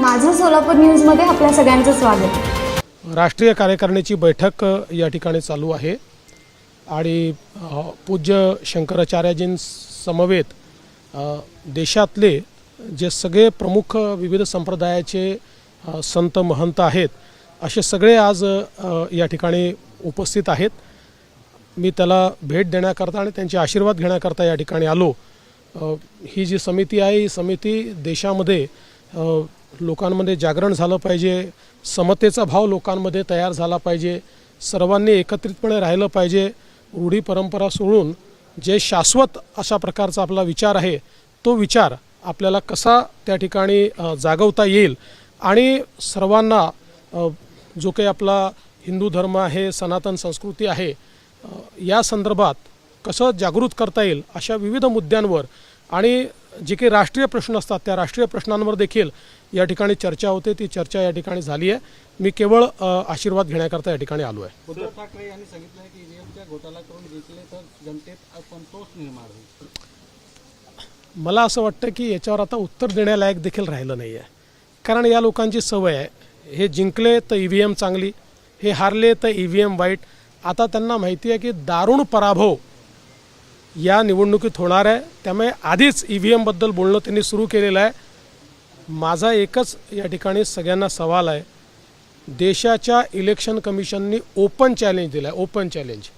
माझं सोलापूर न्यूजमध्ये आपल्या सगळ्यांचं स्वागत. राष्ट्रीय कार्यकारिणीची बैठक या ठिकाणी चालू आहे. आणि पूज्य शंकराचार्यजींसमवेत समवेत देशातले जे सगळे प्रमुख विविध संप्रदायाचे संत महंत आहेत असे सगळे आज या ठिकाणी उपस्थित आहेत. मी त्याला भेट देण्याकरता आणि त्यांचे आशीर्वाद घेण्याकरता या ठिकाणी आलो. ही जी समिती आहे ही समिती देशामध्ये लोकांमध्ये जागरण झालं पाहिजे समतेचा भाव लोकांमध्ये तयार झाला पाहिजे सर्वांनी एकत्रितपणे राहिलं पाहिजे रूढी परंपरा सोडून जे शाश्वत अशा प्रकारचा आपला विचार आहे तो विचार आपल्याला कसा त्या ठिकाणी जागवता येईल? आणि सर्वांना जो काही आपला हिंदू धर्म आहे सनातन संस्कृती आहे या संदर्भात कसं जागृत करता येईल अशा विविध मुद्द्यांवर आणि जे काही राष्ट्रीय प्रश्न असतात त्या राष्ट्रीय प्रश्नांवर देखील या ठिकाणी चर्चा होते ती चर्चा या ठिकाणी झाली आहे. मी केवळ आशीर्वाद घेण्याकरता या ठिकाणी आलो आहे. उद्धव ठाकरे यांनी सांगितलं की ईव्हीएमचा घोटाळा करून जिंकले तर जनतेत असंतोष निर्माण होईल. मला असं वाटतं की याच्यावर आता उत्तर देण्यालायक देखील राहिलं नाही आहे कारण या लोकांची सवय आहे. हे जिंकले तर ई व्ही एम चांगली हे हारले तर ई व्ही एम वाईट. आता त्यांना माहिती आहे की दारुण पराभव या निवडणुकीत होणार आहे. त्यामुळे आधीच ई व्ही एमबद्दल बोलणं त्यांनी सुरू केलेलं आहे. माझा एकच या ठिकाणी सगळ्यांना सवाल आहे. देशाच्या इलेक्शन कमिशननी ओपन चॅलेंज दिला आहे open challenge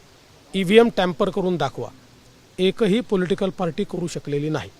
E V M tamper करून दाखवा. एकही पॉलिटिकल पार्टी करू शकलेली नाही.